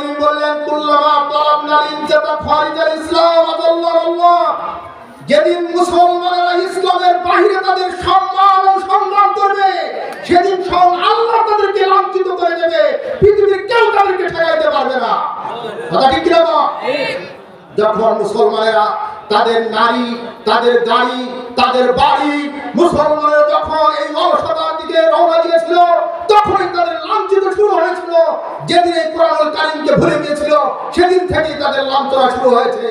মুমিনিন বললেন, কুল্লামা তালাবনা ইনজাতা খারিজাল ইসলাম আদাল্লাহ যেদিন মুসলমানেরা ইসলামের বাইরে তাদের সম্মান ও সংগ্রাম করবে, সেদিন স্বয়ং আল্লাহ তাদেরকে লাঞ্ছিত করে দেবে। পৃথিবীর কেউ তাদেরকে ঠেকাইতে পারবে না। কথা ঠিক বল? যখন মুসলমানেরা তাদের নারী, তাদের গাড়ি তাদের বাড়ি, মুসলমানেরা যখন এই অলসতার দিকে রওনা দিয়েছিল, তখনই তাদের লাঞ্ছিত শুরু হয়েছিল। যেদিন এই কোরআনুল কারিমকে ভুলে গিয়েছিল। সেদিন থেকেই তাদের লাঞ্ছনা শুরু হয়েছে।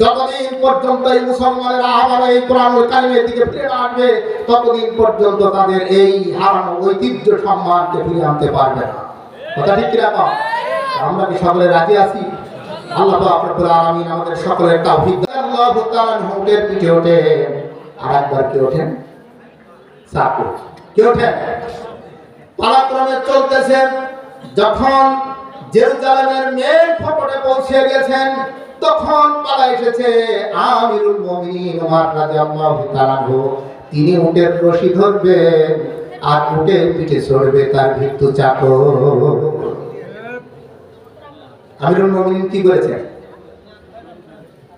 যতদিন পর্যন্ত এই মুসলমানেরা আবার এই কোরআনুল কারিমের দিকে ফিরে আসবে, ততদিন পর্যন্ত তাদের এই হারানো ঐতিহ্য সম্মানকে ফিরে আনতে পারবে না। কথা ঠিক কীরকম আমরা কি সকলে রাজি আছি? আল্লাহ রব্বুল আমাদের সকলের তাওফিক আল্লাহু তাআলা হুকের পিঠে ওঠে। আর একবার কে ওঠেন? সাকু কে ওঠেন? পালাক্রমে চলতেছেন। যখন জেরুজালেমের মেন ফটকে পৌঁছে গেছেন, তখন পালা এসেছে আমিরুল মুমিনিন ওমর রাদিয়াল্লাহু তাআলা তিনি উটের রশি ধরবেন আর উটের পিঠে চড়বে তার ভিত্তু চাকর। আমিরুল মুমিনিন কি করেছেন?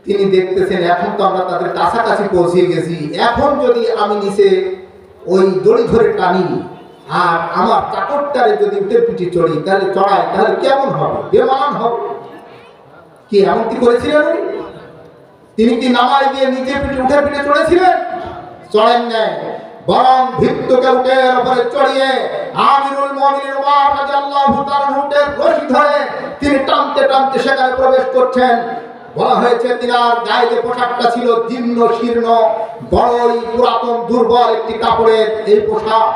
তিনি দেখতেছেন, এখন তো আমরা তাদের কাছাকাছি পৌঁছে গেছি। এখন যদি আমি নিচে ওই দড়ি ধরে টানি আর আমার চাকরটারে যদি উঠে পিঠে চড়ি, তাহলে চড়াই, তাহলে কেমন হবে? বেমান হবে কি এমন কি করেছিলেন উনি? তিনি কি নামায় দিয়ে নিচে পিঠে, উঠে পিঠে চড়েছিলেন? চড়েন নাই। বরং ভিত্তুকে উঠে উপরে চড়িয়ে আমিরুল মুমিনিন ওমর রাদিয়াল্লাহু তাআলা উটের রশি ধরে তিনি টানতে টানতে সেখানে প্রবেশ করছেন। বলা হয়েছে তিনার গায়ে যে পোশাকটা ছিল জীর্ণ, শীর্ণ, বড়ই পুরাতন, দুর্বল একটি কাপড়ের, এই পোশাক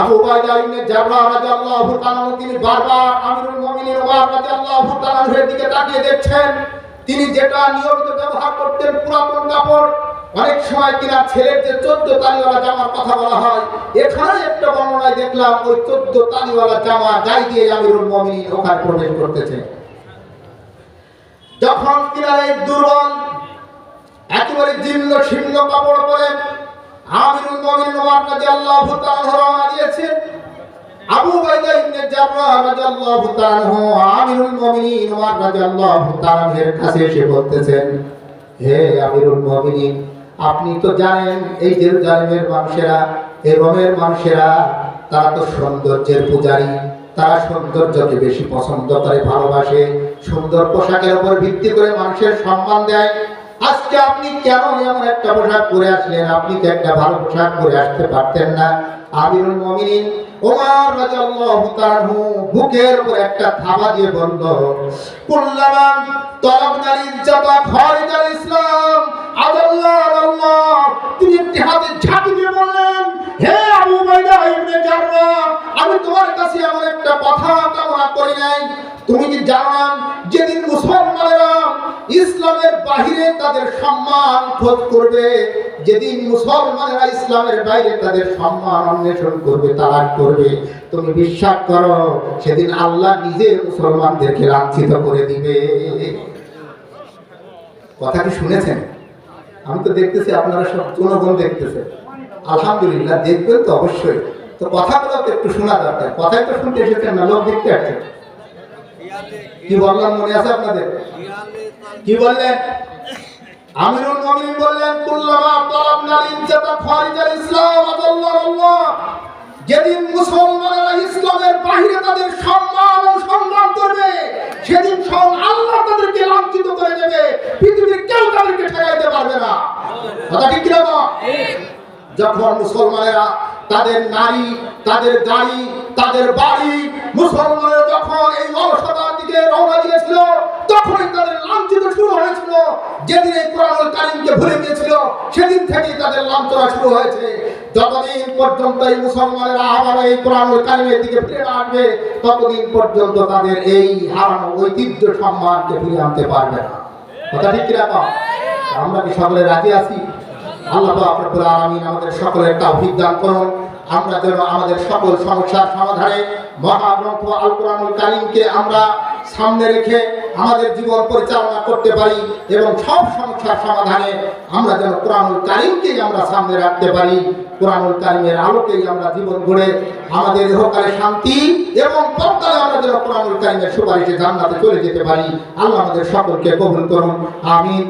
আবু বাইদা ইবনে জাররাহ রাদিয়াল্লাহু তাআলা তিনি বারবার আমিরুল মুমিনিন ওমর রাদিয়াল্লাহু তাআলার দিকে তাকিয়ে দেখছেন। তিনি যেটা নিয়মিত ব্যবহার করতেন পুরাতন কাপড়, অনেক সময় কিনা ছেলের যে চোদ্দ তালিওয়ালা জামার কথা বলা হয় এখানে একটা বর্ণনায় দেখলাম, ওই চোদ্দ তালিওয়ালা জামা গায়ে দিয়ে আমিরুল মুমিনিন ওখানে প্রবেশ করতেছে। যখন কিনা এই দুর্বল, একেবারে জীর্ণ শীর্ণ কাপড় পরে আপনি তো জানেন এই জেরুজালেমের মানুষেরা এই রোমের মানুষেরা, তারা তো সৌন্দর্যের পূজারী, তারা সৌন্দর্যকে বেশি পছন্দ করে, ভালোবাসে, সুন্দর পোশাকের উপর ভিত্তি করে মানুষের সম্মান দেয় আজকে আপনি কেন এমন একটা পোশাক পরে আসলেন? আপনি কি একটা ভালো পোশাক পরে আসতে পারতেন না। আমিরুল বুকের উপর একটা থাবা দিয়ে বলল, কুল্লামা তলাবনাল ইজ্জাতা খারিজাল ইসলাম। আল্লাহ তিনি একটি হাতে ঝাঁকি দিয়ে বললেন, হে আবু বাইদা ইবনে আমি তোমার কাছে এমন একটা কথা কামনা করি নাই। তুমি কি জানো যেদিন বাহিরে তাদের সম্মান খোঁজ করবে। যেদিন মুসলমানেরা ইসলামের বাইরে তাদের সম্মান অন্বেষণ করবে তালাশ করবে। তুমি বিশ্বাস করো, সেদিন আল্লাহ নিজে মুসলমানদেরকে লাঞ্ছিত করে দিবে। কথা কি শুনেছেন? আমি তো দেখতেছি আপনারা সব জনগণ দেখতেছে। আলহামদুলিল্লাহ, দেখবেন তো অবশ্যই। তো কথাগুলো তো একটু শোনা দরকার। কথাই তো শুনতে এসেছেন না, লোক দেখতে আসছেন কি বললাম মনে আছে আপনাদের? কি বললেন? আমিরুল মুমিনিন বললেন, কুল্লামা তালাবনা ইনজাতা খারিজাল ইসলাম আদাল্লাহ যেদিন মুসলমানেরা ইসলামের বাইরে তাদের সম্মান ও সংগ্রাম করবে, সেদিন স্বয়ং আল্লাহ তাদেরকে লাঞ্ছিত করে দেবে, পৃথিবীর কেউ তাদেরকে ঠেকাইতে পারবে না কথা ঠিক কিনা? যখন মুসলমানেরা তাদের নারী, তাদের গাড়ি তাদের বাড়ি, মুসলমানেরা যখন এই অলসতার দিকে রওনা দিয়েছিল তখনই তাদের লাঞ্ছিত শুরু হয়েছিল যেদিন এই কোরআনুল কারিমকে ভুলে গিয়েছিল, সেদিন থেকেই তাদের লাঞ্ছনা শুরু হয়েছে। যতদিন পর্যন্ত এই মুসলমানেরা আবার এই কোরআনুল কারিমের দিকে ফিরে আসবে, ততদিন পর্যন্ত তাদের এই হারানো ঐতিহ্য সম্মানকে ফিরে আনতে পারবে না। কথা ঠিক কীরকম আমরা কি সকলে রাজি আছি? আল্লাহ রব্বুল আলামিন আমাদের সকলের তৌফিক দান করুন। আমরা যেন আমাদের সকল সমস্যার সমাধানে মহাগ্রন্থ আল কোরআনুল কারীমকে আমরা সামনে রেখে আমাদের জীবন পরিচালনা করতে পারি এবং সব সমস্যার সমাধানে আমরা যেন কোরআনুল কারিমকেই আমরা সামনে রাখতে পারি। কোরআনুল কারিমের আলোকেই আমরা জীবন গড়ে আমাদের ইহকালে শান্তি এবং পরকালে আমরা যেন কোরআনুল কারিমের সুপারিশে জান্নাতে চলে যেতে পারি। আল্লাহ আমাদের সকলকে কবুল করুন। আমিন।